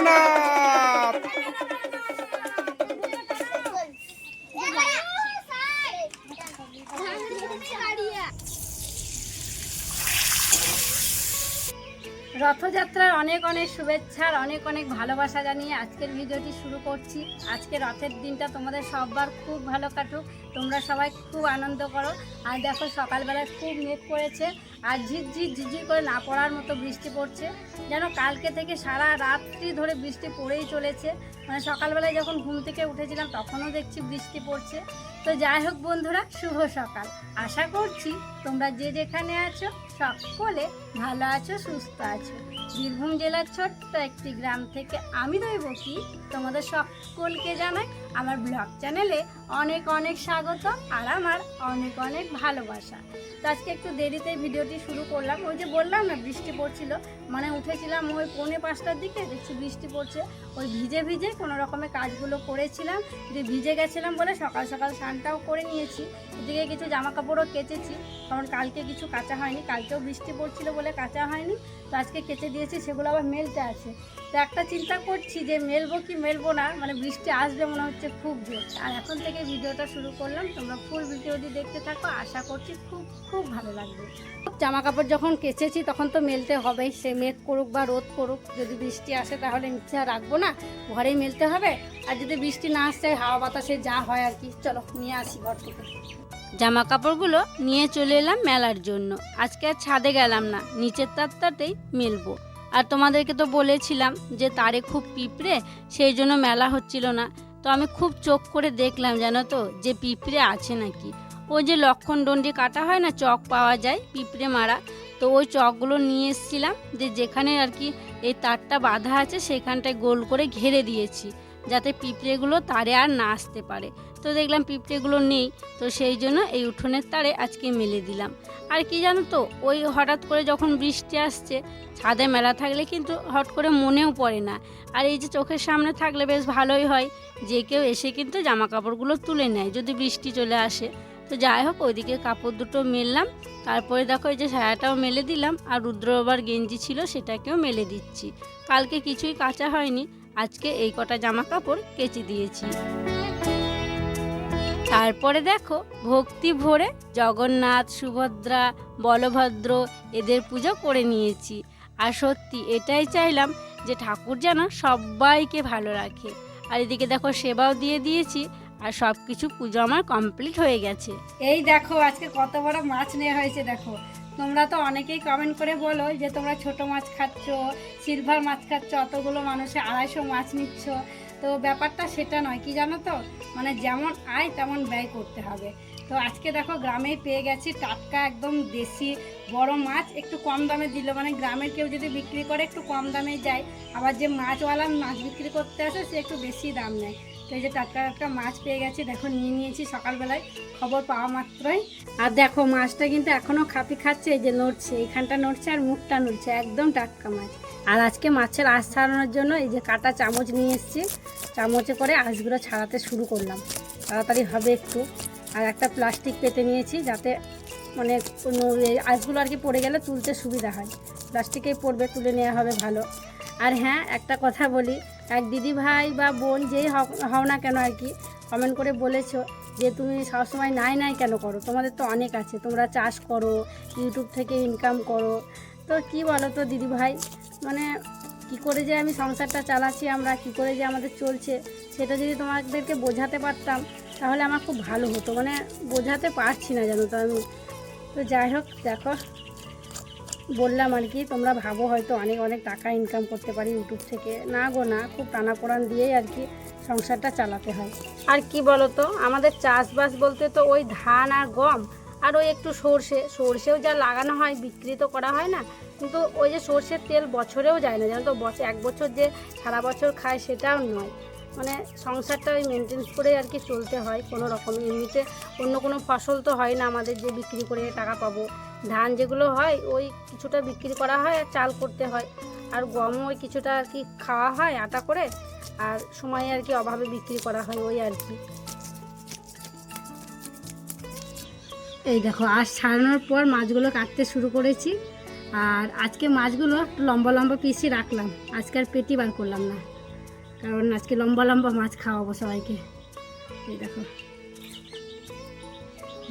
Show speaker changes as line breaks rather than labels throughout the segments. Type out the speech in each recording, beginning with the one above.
জগন্নাথ
রথযাত্রার অনেক অনেক শুভেচ্ছার অনেক অনেক ভালোবাসা জানিয়ে আজকের ভিডিওটি শুরু করছি। আজকে রথের দিনটা তোমাদের সববার খুব ভালো কাটুক, তোমরা সবাই খুব আনন্দ করো। আর দেখো সকালবেলায় খুব মেঘ পড়েছে আর ঝিরঝির ঝিরঝির করে না পড়ার মতো বৃষ্টি পড়ছে। যেন কালকে থেকে সারা রাত্রি ধরে বৃষ্টি পড়েই চলেছে। মানে সকালবেলায় যখন ঘুম থেকে উঠেছিলাম তখনও দেখছি বৃষ্টি পড়ছে। তো যাই হোক বন্ধুরা, শুভ সকাল। আশা করছি তোমরা যে যেখানে আছো সকলে ভালো আছো, সুস্থ আছো। বীরভূম জেলার ছোট্ট একটি গ্রাম থেকে আমি দইব কি তোমাদের সকলকে জানাই আমার ব্লগ চ্যানেলে অনেক অনেক স্বাগত আর আমার অনেক অনেক ভালোবাসা। তো আজকে একটু দেরিতে ভিডিওটি শুরু করলাম। ওই যে বললাম না, বৃষ্টি পড়ছিল। মানে উঠেছিলাম ওই পৌনে পাঁচটার দিকে, দেখছি বৃষ্টি পড়ছে। ওই ভিজে ভিজে কোনো রকমের কাজগুলো করেছিলাম। যে ভিজে গেছিলাম বলে সকাল সকাল স্নানটাও করে নিয়েছি। এদিকে কিছু জামা কাপড়ও কেচেছি, কারণ কালকে কিছু কাঁচা হয়নি। কালকেও বৃষ্টি পড়ছিল বলে কাঁচা হয়নি। তো আজকে কেচে দিয়েছি, সেগুলো আবার মেলতে আছে। তো একটা চিন্তা করছি যে মেলবো কি মেলবো না মানে বৃষ্টি আসবে মনে হচ্ছে খুব জোর। আর এখন থেকে ভিডিওটা শুরু করলাম, তোমরা ফুল ভিডিওটি দেখতে থাকো, আশা করছি খুব খুব ভালো লাগবে। জামা কাপড় যখন কেচেছি তখন তো মেলতে হবেই, সে মেঘ করুক বা রোদ করুক, যদি বৃষ্টি আসে তাহলে নিচে রাখব না, ঘরেই মেলতে হবে। আর যদি বৃষ্টি না আসছে হাওয়া বাতাসে যা হয় আর কি, চলো নিয়ে আসি ঘর থেকে। জামা কাপড়গুলো নিয়ে চলে এলাম মেলার জন্য। আজকে আর ছাদে গেলাম না, নিচের তারটাতেই মেলবো। আর তোমাদেরকে তো বলেছিলাম যে তারে খুব পিঁপড়ে, সেই জন্য মেলা হচ্ছিল না। তো আমি খুব চোখ করে দেখলাম জানো তো, যে পিঁপড়ে আছে নাকি। ওই যে লক্ষণ ডন্ডি কাটা হয় না, চক পাওয়া যায় পিঁপড়ে মারা। তো ওই চকগুলো নিয়ে এসেছিলাম, যে যেখানে আর কি এই তারটা বাঁধা আছে, সেখানটায় গোল করে ঘেরে দিয়েছি। যাতে পিঁপড়েগুলো তারে আর না আসতে পারে। তো দেখলাম পিঁপড়েগুলো নেই, তো সেই জন্য এই উঠোনের তারে আজকে মেলে দিলাম। আর কি জানো তো, ওই হঠাৎ করে যখন বৃষ্টি আসছে, ছাদে মেলা থাকলে কিন্তু হট করে মনেও পড়ে না। আর এই যে চোখের সামনে থাকলে বেশ ভালোই হয়, যে কেউ এসে কিন্তু জামা কাপড়গুলো তুলে নেয় যদি বৃষ্টি চলে আসে। তো যাই হোক, ওইদিকে কাপড় দুটো মেললাম, তারপরে দেখো এই যে ছায়াটাও মেলে দিলাম, আর রুদ্রবার গেঞ্জি ছিল সেটাকেও মেলে দিচ্ছি। কালকে কিছুই কাঁচা হয়নি আজকে এই কটা জামা কাপড় কেচে দিয়েছি। তারপরে দেখো, ভক্তি ভরে জগন্নাথ, সুভদ্রা, বলভদ্র এদের পুজো করে নিয়েছি। আর সত্যি এটাই চাইলাম যে ঠাকুর যেন সবাইকে ভালো রাখে। আর এদিকে দেখো সেবাও দিয়ে দিয়েছি আর সব কিছু পুজো আমার কমপ্লিট হয়ে গেছে। এই দেখো আজকে কত বড় মাছ নেওয়া হয়েছে দেখো। তোমরা তো অনেকেই কমেন্ট করে বলো যে তোমরা ছোট মাছ খাচ্ছ সিলভার মাছ খাচ্ছ, অতগুলো মানুষে আড়াইশো মাছ নিচ্ছ। তো ব্যাপারটা সেটা নয়, কি জানো তো? মানে যেমন আয় তেমন ব্যয় করতে হবে। তো আজকে দেখো গ্রামেই পেয়ে গেছি টাটকা একদম দেশি বড় মাছ। একটু কম দামে দিল মানে গ্রামের কেউ যদি বিক্রি করে একটু কম দামে যায়। আবার যে মাছওয়ালা মাছ বিক্রি করতে আসে সে একটু বেশি দাম নেয়। এই যে টাটকা একটা মাছ পেয়ে গেছে, দেখো নিয়ে নিয়েছি সকালবেলায়, খবর পাওয়া মাত্রই। আর দেখো, মাছটা কিন্তু এখনও খাপি খাচ্ছে, এই যে নড়ছে, এইখানটা নড়ছে আর মুখটা নড়ছে, একদম টাটকা মাছ। আর আজকে মাছের আঁশ ছাড়ানোর জন্য এই যে কাটা চামচ নিয়ে এসেছি, চামচে করে আঁশগুলো ছাড়াতে শুরু করলাম। তাড়াতাড়ি হবে একটু। আর একটা প্লাস্টিক পেতে নিয়েছি, যাতে মানে আঁশগুলো আর কি পড়ে গেলে তুলতে সুবিধা হয়। প্লাস্টিকেই পড়বে, তুলে নেওয়া হবে ভালো। আর হ্যাঁ একটা কথা বলি, এক দিদি ভাই বা বোন যেই হও- না কেন আর কি কমেন্ট করে বলেছ যে তুমি সবসময় নাই নাই কেন করো? তোমাদের তো অনেক আছে, তোমরা চাষ করো ইউটিউব থেকে ইনকাম করো। তো কি বলো তো দিদি ভাই মানে কি করে যে আমি সংসারটা চালাচ্ছি আমরা, কি করে যে আমাদের চলছে, সেটা যদি তোমাদেরকে বোঝাতে পারতাম, তাহলে আমার খুব ভালো হতো। মানে বোঝাতে পারছি না জানো তো আমি। তো যাই হোক, দেখো। বললাম আর কি, তোমরা ভাবো হয়তো অনেক অনেক টাকা ইনকাম করতে পারি ইউটিউব থেকে। না গো না, খুব টানাপোড়ান দিয়েই আর কি সংসারটা চালাতে হয়। আর কি বলো তো আমাদের চাষবাস বলতে তো ওই ধান আর গম, আর ওই একটু সর্ষে। সর্ষেও যা লাগানো হয়, বিক্রি তো করা হয় না, কিন্তু ওই যে সর্ষের তেল বছরেও যায় না। জানো তো এক বছর যে সারা বছর খায় সেটাও নয়। মানে সংসারটা ওই মেনটেন্স করে আর কি চলতে হয় কোনো রকম। এমনিতে অন্য কোনো ফসল তো হয় না আমাদের যে বিক্রি করে টাকা পাবো। ধান যেগুলো হয়, ওই কিছুটা বিক্রি করা হয় আর চাল করতে হয়। আর গমও ওই কিছুটা আর কি খাওয়া হয় আটা করে, আর সময়ে আর কি অভাবে বিক্রি করা হয় ওই আর কি। এই দেখো আর সারানোর পর মাছগুলো কাটতে শুরু করেছি। আর আজকে মাছগুলো একটু লম্বা লম্বা পিসি রাখলাম। আজকে আর পেটি বার করলাম না। কারণ আজকে লম্বা লম্বা মাছ খাওয়াবো সবাইকে। এই দেখো।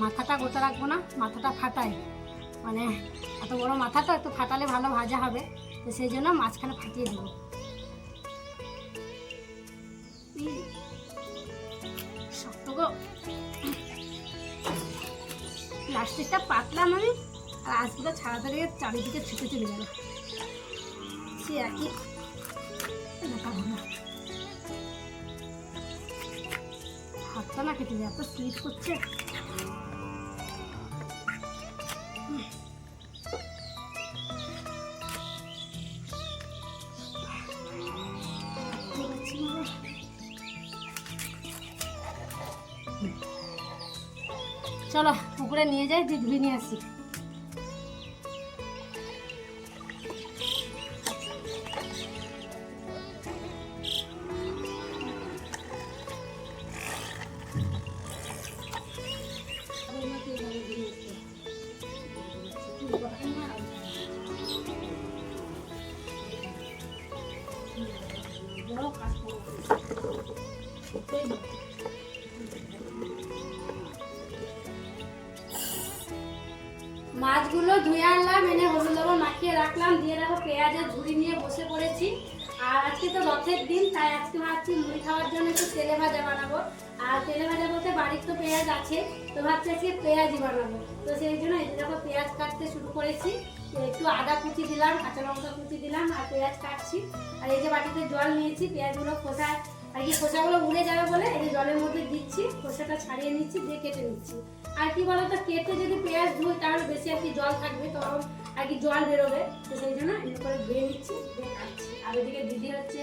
মাথাটা গোটা রাখব না, মাথাটা ফাটাই। মানে এত বড় মাথাটা একটু ফাটালে ভালো ভাজা হবে। তো সেই জন্য মাঝখানে ফাটিয়ে দেবো। শক্ত গো। প্লাস্টিকটা পাতলাম আমি, আর আজগুলো ছাড়াতে গিয়ে চারিদিকে ছুটে চলে গেল। সে একই দেখা হাতটা না কেটে যায় এত স্লিপ করছে। চলো পুকুরে নিয়ে যাই দিয়ে নিয়ে আসি রাখলাম দিয়ে দেখো পেঁয়াজের ঝুড়ি নিয়ে বসে পড়েছি। আর আজকে তো রথের দিন, তাই আজকে ভাবছি মুড়ি খাওয়ার জন্য একটু তেলে ভাজা বানাবো। আর তেলে ভাজা বলতে বাড়ির তো পেঁয়াজ আছে, তো ভাবছি আজকে পেঁয়াজই বানাবো। তো সেই জন্য এই দেখো পেঁয়াজ কাটতে শুরু করেছি। একটু আদা কুচি দিলাম, কাঁচা লঙ্কা কুচি দিলাম, আর পেঁয়াজ কাটছি। আর এই যে বাটিতে জল নিয়েছি, পেঁয়াজগুলো খোসা আর কি খোসাগুলো উড়ে যাবে বলে এই জলের মধ্যে দিচ্ছি, খোসাটা ছাড়িয়ে নিচ্ছি, দিয়ে কেটে নিচ্ছি। আর কি বলতো, কেটে যদি পেঁয়াজ ধুই তাহলে বেশি আর কি জল থাকবে তখন আর কি জল বেরোবে। তো সেই জন্য এর করে ধুয়ে নিচ্ছি আর ওইদিকে দিদি হচ্ছে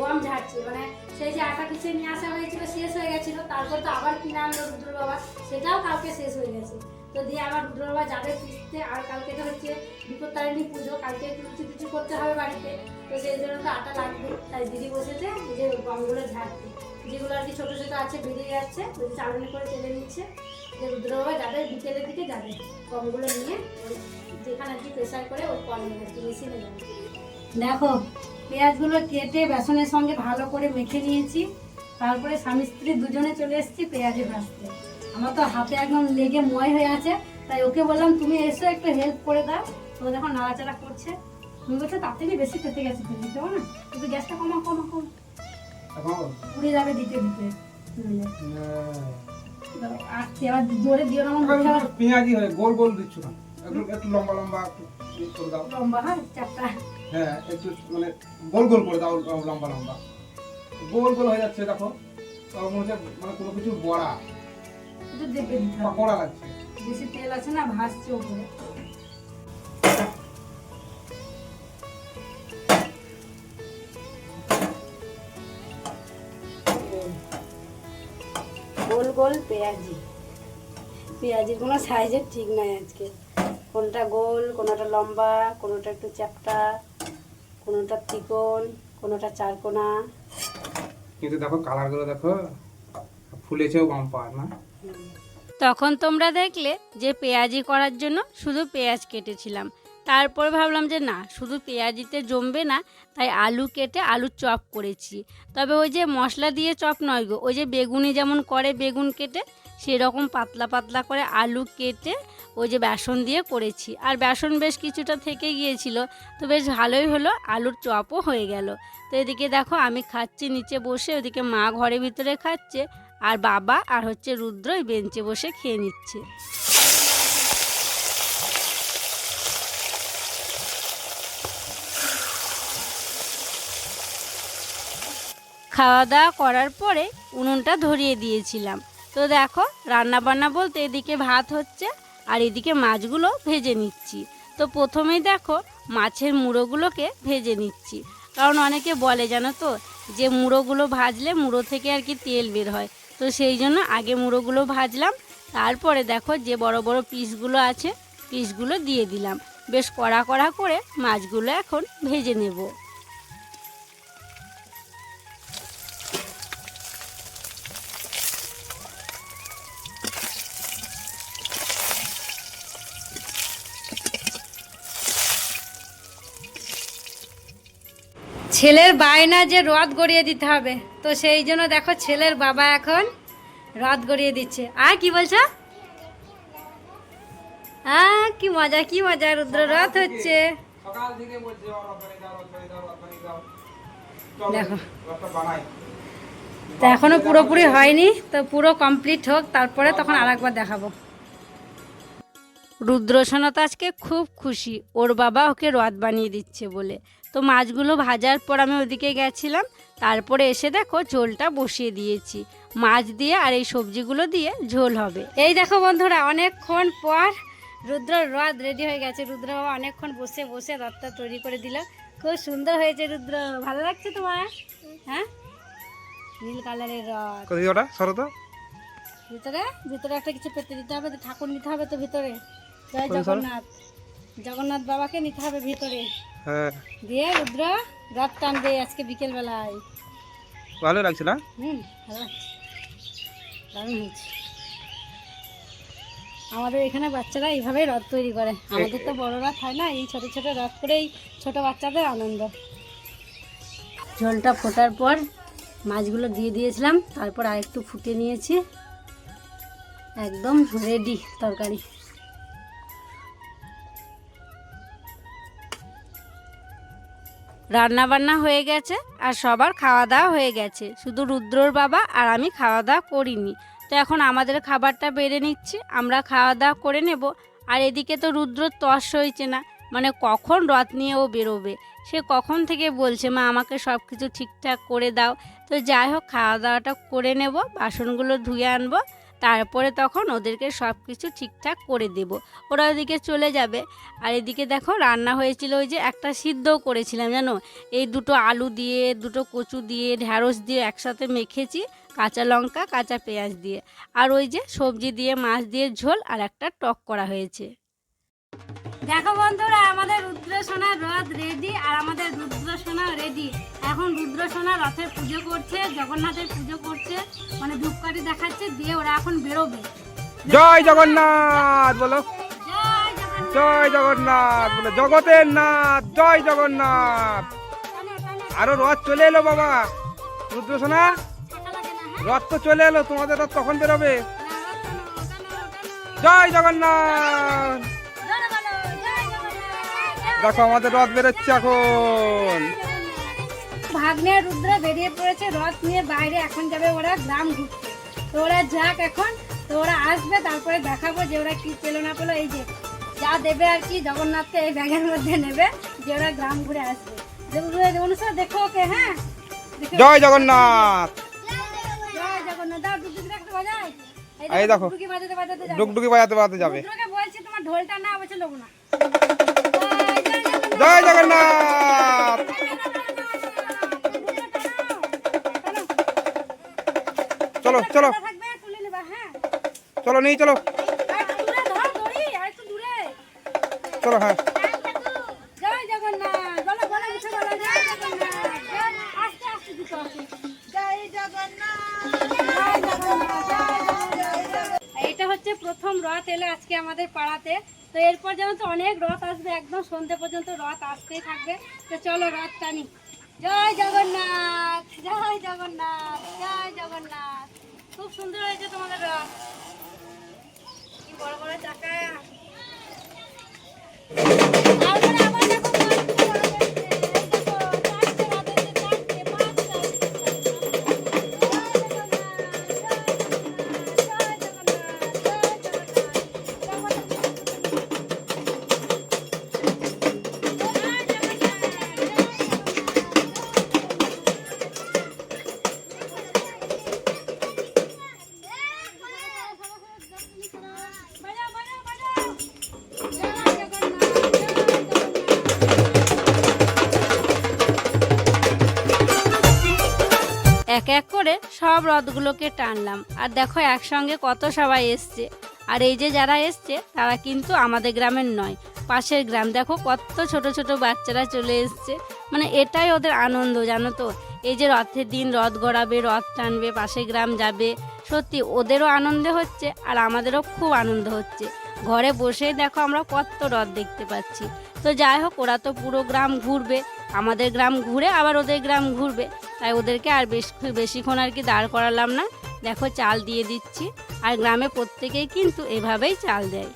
গম ঝাড়ছে মানে সেই যে আটা পিছিয়ে নিয়ে আসা হয়েছিল, শেষ হয়ে গেছিল, তারপর তো আবার কিনে আনলো রুদ্র বাবা সেটাও কালকে শেষ হয়ে গেছে। তো দিয়ে আবার রুদ্র বাবা যাবে পিসতে আর কালকে তো হচ্ছে বিপত্তারিণী পুজো, কালকে কিছু কিছু করতে হবে বাড়িতে। তো সেই জন্য তো আটা লাগবে। তাই দিদি বসেছে যে গমগুলো ঝাড়তে। যেগুলো আর কি ছোটো ছোটো আছে, বেরিয়ে যাচ্ছে চালনি করে চেলে নিচ্ছে। যে রুদ্র বাবা যাবে, বিকেলের দিকে যাবে গমগুলো নিয়ে। যেখানে আর কি প্রেশার করে ওই কলে আর কি মেশিনে যাবে দেখো, পেঁয়াজগুলো কেটে বেসনের সঙ্গে ভালো করে মেখে নিয়েছি। তারপরে স্বামী স্ত্রী দুজনে চলে এসেছি পেঁয়াজে ভাজতে। আমার তো হাতে একদম লেগে ময় হয়ে আছে। তাই ওকে বললাম তুমি এসো একটু হেল্প করে দাও। তো দেখো নাড়াচাড়া করছে। তুমি বলছো তার থেকে বেশি পেতে গেছে তো দিতে না? কিন্তু গ্যাসটা কমা কমা কম পুড়ে যাবে দিতে দিতে। এবার জোরে দিও না আবার
পেঁয়াজি হয় গোল গোল দিচ্ছ না? একটু লম্বা লম্বা করে দাও।
লম্বা হয় চারটা।
হ্যাঁ একটু মানে গোল গোল করে দাও লম্বা লম্বা। গোল গোল হয়ে যাচ্ছে দেখো। তখন মনে হচ্ছে মানে কোনো কিছু বড়া।
একটু দেখবে দিতে হবে।
পাকোড়া লাগছে।
বেশি তেল আছে না ভাসছে উপরে গোল গোল পেঁয়াজি। পেঁয়াজির কোনো সাইজের ঠিক নাই আজকে। কোনটা গোল কোনোটা লম্বা কোনোটা একটু চ্যাপটা কোনোটা তিকোন কোনোটা চারকোনা।
কিন্তু দেখো কালারগুলো দেখো ফুলেছেও বাম্পার না।
তখন তোমরা দেখলে যে পেঁয়াজি করার জন্য শুধু পেঁয়াজ কেটেছিলাম। তারপর ভাবলাম যে না, শুধু পেঁয়াজিতে জমবে না, তাই আলু কেটে আলুর চপ করেছি। তবে ওই যে মশলা দিয়ে চপ নয় গো, ওই যে বেগুনি যেমন করে বেগুন কেটে, সেরকম পাতলা পাতলা করে আলু কেটে ওই যে বেসন দিয়ে করেছি। আর বেসন বেশ কিছুটা থেকে গিয়েছিল, তো বেশ ভালোই হলো, আলুর চপও হয়ে গেল। তো এদিকে দেখো আমি খাচ্ছি নিচে বসে, ওদিকে মা ঘরের ভিতরে খাচ্ছে আর বাবা আর হচ্ছে রুদ্র ওই বেঞ্চে বসে খেয়ে নিচ্ছে। খাওয়া দাওয়া করার পরে উনুনটা ধরিয়ে দিয়েছিলাম। তো দেখো রান্না বান্না বলতে এদিকে ভাত হচ্ছে আর এদিকে মাছগুলো ভেজে নিচ্ছি। তো প্রথমেই দেখো, মাছের মুড়োগুলোকে ভেজে নিচ্ছি। কারণ অনেকে বলে জানো তো, যে মুড়োগুলো ভাজলে মুড়ো থেকে আর কি তেল বের হয়। তো সেই জন্য আগে মুড়োগুলো ভাজলাম, তারপরে দেখো যে বড় বড় পিসগুলো আছে, পিসগুলো দিয়ে দিলাম। বেশ কড়া কড়া করে মাছগুলো এখন ভেজে নেব। ছেলের বায়না যে রথ গড়িয়ে দিতে হবে। তো সেই জন্য দেখো ছেলের বাবা এখন রথ গড়িয়ে দিচ্ছে। আর কি বলছো? কি মজা কি মজা রুদ্র রথ হচ্ছে। দেখো। তো এখনও পুরোপুরি হয়নি তো পুরো কমপ্লিট হোক তারপরে তখন আরেকবার দেখাবো। রুদ্রসনা তো আজকে খুব খুশি ওর বাবা ওকে রথ বানিয়ে দিচ্ছে বলে। তো মাছগুলো ভাজার পর আমি ওদিকে গেছিলাম তারপরে এসে দেখো ঝোলটা বসিয়ে দিয়েছি। মাছ দিয়ে আর এই সবজিগুলো দিয়ে ঝোল হবে। এই দেখো বন্ধুরা অনেকক্ষণ পর রুদ্র রথ রেডি হয়ে গেছে। রুদ্র বাবা অনেকক্ষণ বসে বসে রথটা তৈরি করে দিল। খুব সুন্দর হয়েছে রুদ্র ভালো লাগছে তোমার? হ্যাঁ? নীল কালারের রথ।
কোথায় ওটা? সরো
ভিতরে? ভিতরে একটা কিছু পেতে দিতে হবে ঠাকুর নিতে হবে তো ভিতরে। জয় জগন্নাথ। জগন্নাথ বাবাকে নিতে হবে ভিতরে।
হ্যাঁ।
দিয়ে রুদ্র রথ টানবে আজকে বিকেল বেলায়
ভালো লাগছে না?
হুম ভালো লাগছে। দারুণ হয়েছে। আমাদের এখানে বাচ্চারা এইভাবেই রথ তৈরি করে। আমাদের তো বড় রথ হয় না এই ছোট ছোট রথ করেই ছোট বাচ্চাদের আনন্দ। ঝোলটা ফোটার পর মাছগুলো দিয়ে দিয়েছিলাম তারপর আর একটু ফুটিয়ে নিয়েছি। একদম রেডি তরকারি। রান্না বান্না হয়ে গেছে আর সবার খাওয়া দাওয়া হয়ে গেছে। শুধু রুদ্রর বাবা আর আমি খাওয়া দাওয়া করিনি। তো এখন আমাদের খাবারটা বেড়ে নিচ্ছি, আমরা খাওয়া দাওয়া করে নেব। আর এদিকে তো রুদ্র তস হয়েছে না মানে কখন রথ নিয়ে ও বেরোবে? সে কখন থেকে বলছে, মা, আমাকে সব কিছু ঠিকঠাক করে দাও। তো যাই হোক খাওয়া দাওয়াটা করে নেব, বাসনগুলো ধুয়ে আনব। তারপরে তখন ওদেরকে সব কিছু ঠিকঠাক করে দেব। ওরা ওদিকে চলে যাবে। আর এদিকে দেখো রান্না হয়েছিল ওই যে একটা সিদ্ধও করেছিলাম, জানো? এই দুটো আলু দিয়ে, দুটো কচু দিয়ে, ঢ্যাঁড়স দিয়ে একসাথে মেখেছি কাঁচা লঙ্কা, কাঁচা পেঁয়াজ দিয়ে। আর ওই যে সবজি দিয়ে, মাছ দিয়ে ঝোল আর একটা টক করা হয়েছে। দেখো বন্ধুরা আমাদের রুদ্র সোনার রথ রেডি আর আমাদের রুদ্র সোনা রেডি এখন রুদ্র সোনা রথের পুজো করছে জগন্নাথের পুজো করছে মানে ধূপকাঠি দেখাচ্ছে দিয়ে ওরা এখন বেরোবে।
জয় জগন্নাথ বলো।
জয় জগন্নাথ।
বলো। জগতের নাথ জয় জগন্নাথ। আরও রথ চলে এলো বাবা। রুদ্রসোনা? রথ তো চলে এলো তোমাদের রথ কখন বেরোবে। জয় জগন্নাথ। দেখো আমাদের রথ বেরোচ্ছে এখন।
ভাগ্নে রুদ্র বেরিয়ে পড়েছে রথ নিয়ে বাইরে এখন যাবে ওরা গ্রাম ঘুরতে। তো ওরা যাক এখন তো ওরা আসবে তারপরে দেখাবো যে ওরা কি পেল না পেল। এই যে যা দেবে আর কি জগন্নাথকে এই ব্যাগের মধ্যে নেবে যে ওরা গ্রাম ঘুরে আসবে। অনুসার দেখো ওকে হ্যাঁ?
জয় জগন্নাথ!
জয় জগন্নাথ। দাও ডুগডুগি একটা বাজাই
এই দেখো।
ডুগডুগি বাজাতে বাজাতে যাবে।
ডুগডুগি বাজাতে বাজাতে যাবে।
রুদ্রকে বলছি তোমার ঢোলটা না বলছে লোক না।
জয় জগন্নাথ। চলো চলো। চলো নেই চলো। চলো হ্যাঁ।
এইটা হচ্ছে প্রথম রথ এলো আজকে আমাদের পাড়াতে। তো এরপর যেমন তো অনেক রথ আসবে, একদম সন্ধ্যে পর্যন্ত রথ আসতেই থাকবে। তো চলো রথ টানি জয় জগন্নাথ জয় জগন্নাথ জয় জগন্নাথ। খুব সুন্দর হয়েছে তোমাদের রথ। কি বড় বড় চাকা। রথগুলোকে টানলাম। আর দেখো একসঙ্গে কত সবাই এসছে। আর এই যে যারা এসছে, তারা কিন্তু আমাদের গ্রামের নয়, পাশের গ্রাম। দেখো কত ছোট ছোট বাচ্চারা চলে এসছে। মানে এটাই ওদের আনন্দ, জানো তো? এই যে রথের দিন, রথ গড়াবে, রথ টানবে, পাশের গ্রাম যাবে। সত্যি, ওদেরও আনন্দ হচ্ছে আর আমাদেরও খুব আনন্দ হচ্ছে। ঘরে বসেই দেখো আমরা কত রথ দেখতে পাচ্ছি। তো যাই হোক, ওরা তো পুরো গ্রাম ঘুরবে। আমাদের গ্রাম ঘুরে আবার ওদের গ্রাম ঘুরবে। তাই ওদেরকে আর বেশ বেশিক্ষণ আর কি দাঁড় করালাম না। দেখো চাল দিয়ে দিচ্ছি। আর গ্রামে প্রত্যেকেই কিন্তু এভাবেই চাল দেয়।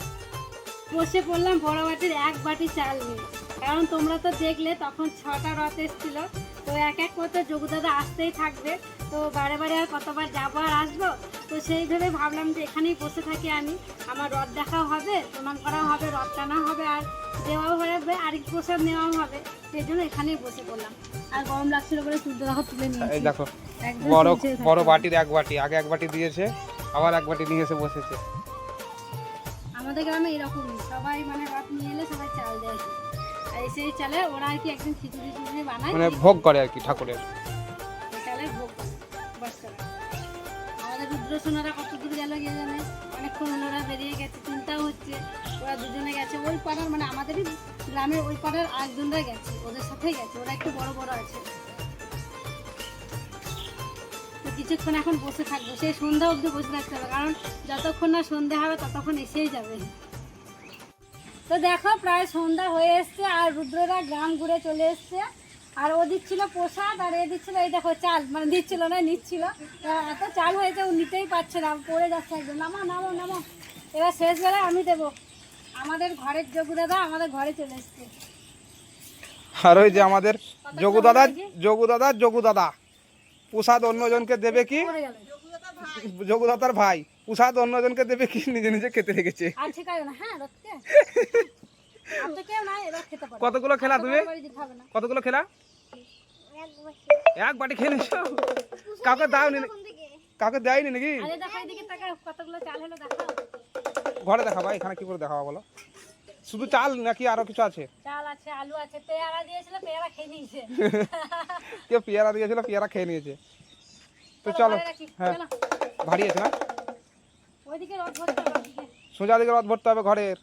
বসে পড়লাম বড় বাটির এক বাটি চাল নিয়ে। কারণ তোমরা তো দেখলে তখন ছটা রথ এসেছিল। তো এক এক করতে যোগদাদা আসতেই থাকবে। তো বারে বারে আর কতবার যাব আর আসব? তো সেই ভেবে ভাবলাম যে এখানেই বসে থাকি আমি। আমার রথ দেখাও হবে প্রণাম করাও হবে রথ টানাও হবে আর দেওয়াও হবে আর প্রসাদ নেওয়াও হবে। সেই জন্য এখানেই বসে পড়লাম। আর গরম লাগছিল বলে সূর্য দেখো তুলে নিয়েছি।
দেখো বড় বড় বাটির এক বাটি আগে এক বাটি দিয়েছে আবার এক বাটি নিয়ে এসে বসেছে।
আমাদের গ্রামে এরকমই সবাই মানে রথ নিয়ে এলে সবাই চাল দেয়। সেই চালে ওরা আর কি একদিন খিচুড়ি টিচুড়ি বানায়।
মানে ভোগ করে আর কি ঠাকুরের।
রুদ্র সোনারা কত দূর গেল গিয়ে জানে? অনেকক্ষণ ওরা বেরিয়ে গেছে, চিন্তাও হচ্ছে। ওরা দুজনে গেছে। ওই পাড়ার মানে আমাদেরই গ্রামের ওই পাড়ার আরেকজনরা গেছে, ওদের সাথেই গেছে। ওরা একটু বড় বড় আছে। তো কিছুক্ষণ এখন বসে থাকব। সেই সন্ধ্যা অবধি বসে থাকতে হবে, কারণ যতক্ষণ না সন্ধ্যা হবে, ততক্ষণ এসেই যাবে। তো দেখো, প্রায় সন্ধ্যা হয়ে এসছে, আর রুদ্ররা গ্রাম ঘুরে চলে এসছে। আর ও দিচ্ছিল প্রসাদ আর এ দিচ্ছিল এই দেখো চাল মানে দিচ্ছিল না নিচ্ছিল। এত চাল হয়েছে ও নিতেই পারছে না পড়ে যাচ্ছে একদম। নামো নামো নামো। এবার শেষ বেলায় আমি দেবো। আমাদের ঘরের যোগু দাদা আমাদের ঘরে চলে এসছে।
আর ওই যে আমাদের যোগু দাদা যোগু দাদা যোগু দাদা। প্রসাদ অন্যজনকে দেবে কি?
পড়ে
যোগু দাদার ভাই। প্রসাদ অন্যজনকে দেবে কি? নিজে নিজে খেতে রেখেছে
আর না হ্যাঁ
কতগুলো খেলা তুমি?
না।
কতগুলো খেলা? এক বাটি। খেয়ে নিয়েছো কাউকে দাওনি কাউকে দেয়নি নাকি?
আরে দেখো এদিকে টাকা কতগুলো চাল
ঘরে দেখাবা এখানে কি করে দেখাবা বলো? শুধু চাল নাকি আরও কিছু আছে?
চাল আছে আলু আছে পেয়ারা দিয়েছিল পেয়ারা খেয়ে নিয়েছে।
কেউ পেয়ারা দিয়েছিল পেয়ারা খেয়ে নিয়েছে। তো চলো হ্যাঁ। ভারী আছে না?
ওইদিকে রথ ভরতে হবে
সোজা দিকে রথ ভরতে হবে ঘরের।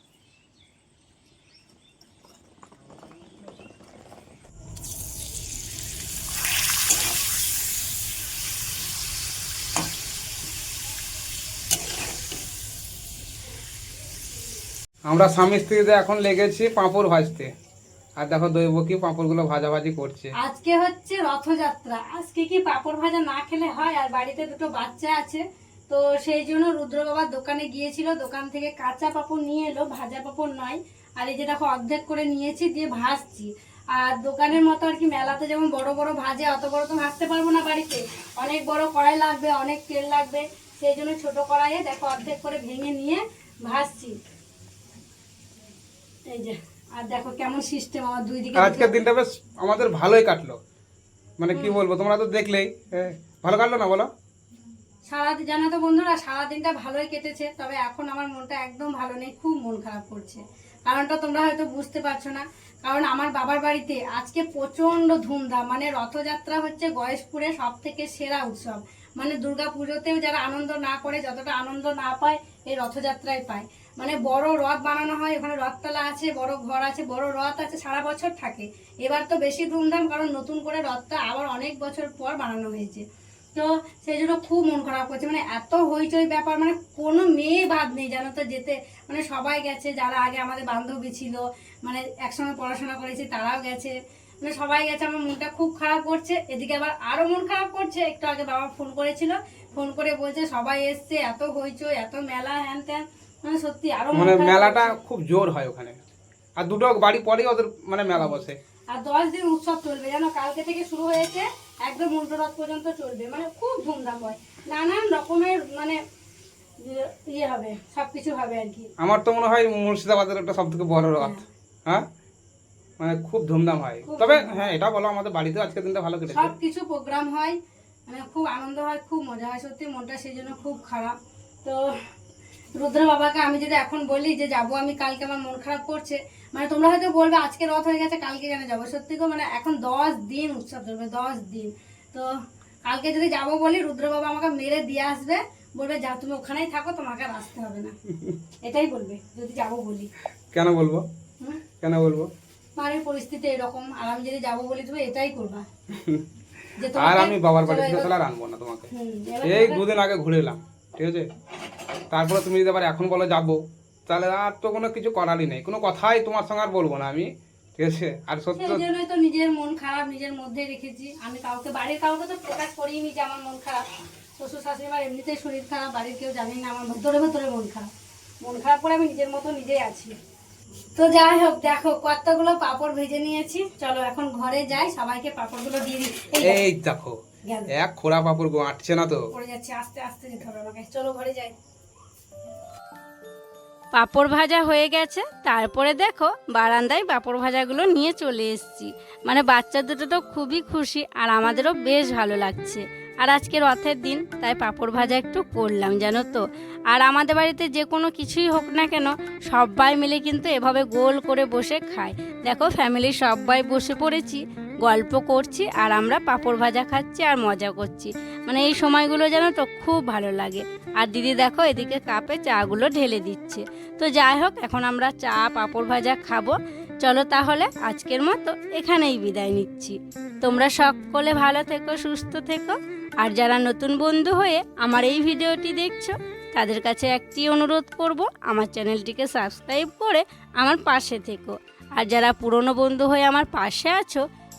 আমরা স্বামী স্ত্রীতে এখন লেগেছি পাঁপড় ভাজতে। আর দেখো দৈব কি পাঁপড়গুলো ভাজাভাজি করছে।
আজকে হচ্ছে রথযাত্রা। আজকে কি পাঁপড় ভাজা না খেলে হয়? আর বাড়িতে দুটো বাচ্চা আছে, তো সেই জন্য রুদ্র বাবার দোকানে গিয়েছিল। দোকান থেকে কাঁচা পাঁপড় নিয়ে এলো, ভাজা পাঁপড় নয়। আর এই যে দেখো অর্ধেক করে নিয়েছি, দিয়ে ভাজছি। আর দোকানের মতো আর কি, মেলাতে যেমন বড় বড় ভাজে, অত বড় তো ভাজতে পারব না বাড়িতে। অনেক বড় কড়াই লাগবে, অনেক তেল লাগবে। সেই জন্য ছোট কড়াইয়ে দেখো অর্ধেক করে ভেঙে নিয়ে ভাজছি। এই যে আর দেখো কেমন সিস্টেম আমার দুই দিকে
আজকের দিনটা বেশ আমাদের ভালোই কাটলো। মানে কি বলব তোমরা তো দেখলেই ভালো কাটলো না বলো?
সারাদিন জানো তো বন্ধুরা সারাদিনটা ভালোই কেটেছে তবে এখন আমার মনটা একদম ভালো নেই খুব খারাপ করছে। কারণটা তোমরা হয়তো বুঝতে পারছ না কারণ আমার বাবার বাড়িতে আজকে প্রচণ্ড ধুমধাম মানে রথযাত্রা হচ্ছে গয়েশপুরে সব থেকে সেরা উৎসব। মানে দুর্গা পুজোতেও যারা আনন্দ না করে যতটা আনন্দ না পায় এই রথযাত্রায় পায়। মানে বড় রথ বানানো হয়, ওখানে রথতলা আছে, বড় ঘর আছে, বড় রথ আছে, সারা বছর থাকে। এবার তো বেশি ধুমধাম, কারণ নতুন করে রথটা আবার অনেক বছর পর বানানো হয়েছে। তো সেই জন্য খুব মন খারাপ করছে। মানে এত হইচই ব্যাপার মানে কোনো মেয়ে বাদ নেই, জানো তো, যেতে। মানে সবাই গেছে, যারা আগে আমাদের বান্ধবী ছিল মানে একসঙ্গে পড়াশোনা করেছে, তারাও গেছে। মানে সবাই গেছে, আমার মনটা খুব খারাপ করছে। এদিকে আবার আরও মন খারাপ করছে। একটু আগে বাবা ফোন করেছিল, ফোন করে বলছে, সবাই এসছে, এত হইচই, এত মেলা হ্যান ত্যান। মানে সত্যি আরও মানে
মেলাটা খুব জোর হয় ওখানে। আর দুটো বাড়ি পরেই ওদের মানে মেলা বসে।
আর দশ দিন উৎসব চলবে জানো? কালকে থেকে শুরু হয়েছে একদম উল্টো রথ পর্যন্ত চলবে। মানে খুব ধুমধাম হয়। নানান রকমের মানে ইয়ে- হবে সবকিছু হবে আর কি।
আমার তো মনে হয় মুর্শিদাবাদের একটা সব থেকে বড় রথ। হ্যাঁ। মানে খুব ধুমধাম হয়। তবে হ্যাঁ এটা বলো আমাদের বাড়িতে আজকের দিনটা ভালো কেটেছে।
সব কিছু প্রোগ্রাম হয় মানে খুব আনন্দ হয় খুব মজা হয়। সত্যি মনটা সেই জন্য খুব খারাপ। তো রুদ্র বাবাকে আমি যদি এখন বলি যে যাব আমি কালকে আমার মন খারাপ করছে মানে তোমরা হয়তো বলবে আজকে রথ হয়ে গেছে কালকে কেন যাব? সত্যি মানে এখন দশ দিন উৎসব চলবে দশ দিন। তো কালকে যদি যাব বলি রুদ্র বাবা আমাকে মেরে দিয়ে আসবে বলবে যা তুমি ওখানেই থাকো তোমাকে আসতে হবে না। এটাই বলবে যদি যাব বলি।
কেন বলব? কেন বলব?
বাড়ির পরিস্থিতি এরকম আর আমি যদি যাব বলি তুমি এটাই করবা। যে
আর আমি বাবার বাড়ি তাহলে আনব না তোমাকে। এই দুদিন আগে ঘুরে এলাম। ঠিক আছে? তারপরে তুমি যদি আবার এখন বলো যাব তাহলে আর তো কোনো কিছু করারই নেই। কোনো কথাই তোমার সঙ্গে আর বলব না আমি ঠিক আছে? আর সত্যি
সেই জন্যই তো নিজের মন খারাপ নিজের মধ্যে রেখেছি। আমি কাউকে বাড়ির কাউকে তো প্রকাশ করিনি যে আমার মন খারাপ। শ্বশুর শাশুড়ি আমার এমনিতেই শরীর খারাপ বাড়ির কেউ জানি না আমার ভেতরে ভেতরে মন খারাপ। মন খারাপ করে আমি নিজের মতো নিজেই আছি। তো যাই হোক দেখো কতগুলো পাপড় ভেজে নিয়েছি। চলো এখন ঘরে যাই সবাইকে পাপড়গুলো দিয়ে দিই। এই দেখো,
এক খোড়া পাপড় গো আটছে না তো।
পড়ে যাচ্ছে আস্তে আস্তে যেতে হবে আমাকে। চলো ঘরে যাই। পাঁপড় ভাজা হয়ে গেছে। তারপরে দেখো বারান্দায় পাঁপড় ভাজাগুলো নিয়ে চলে এসেছি। মানে বাচ্চা দুটো তো খুবই খুশি আর আমাদেরও বেশ ভালো লাগছে। আর আজকে রথের দিন তাই পাঁপড় ভাজা একটু করলাম জানো তো। আর আমাদের বাড়িতে যে কোনো কিছুই হোক না কেন সবাই মিলে কিন্তু এভাবে গোল করে বসে খায়। দেখো ফ্যামিলির সবাই বসে পড়েছি। গল্প করছি আর আমরা পাঁপড় ভাজা খাচ্ছি আর মজা করছি। মানে এই সময়গুলো যেন তো খুব ভালো লাগে। আর দিদি দেখো এদিকে কাপে চাগুলো ঢেলে দিচ্ছে। তো যাই হোক, এখন আমরা চা, পাঁপড় ভাজা খাব। চলো তাহলে আজকের মতো এখানেই বিদায় নিচ্ছি। তোমরা সকলে ভালো থেকো, সুস্থ থেকো। আর যারা নতুন বন্ধু হয়ে আমার এই ভিডিওটি দেখছ, তাদের কাছে একটি অনুরোধ করব, আমার চ্যানেলটিকে সাবস্ক্রাইব করে আমার পাশে থেকো। আর যারা পুরনো বন্ধু হয়ে আমার পাশে আছো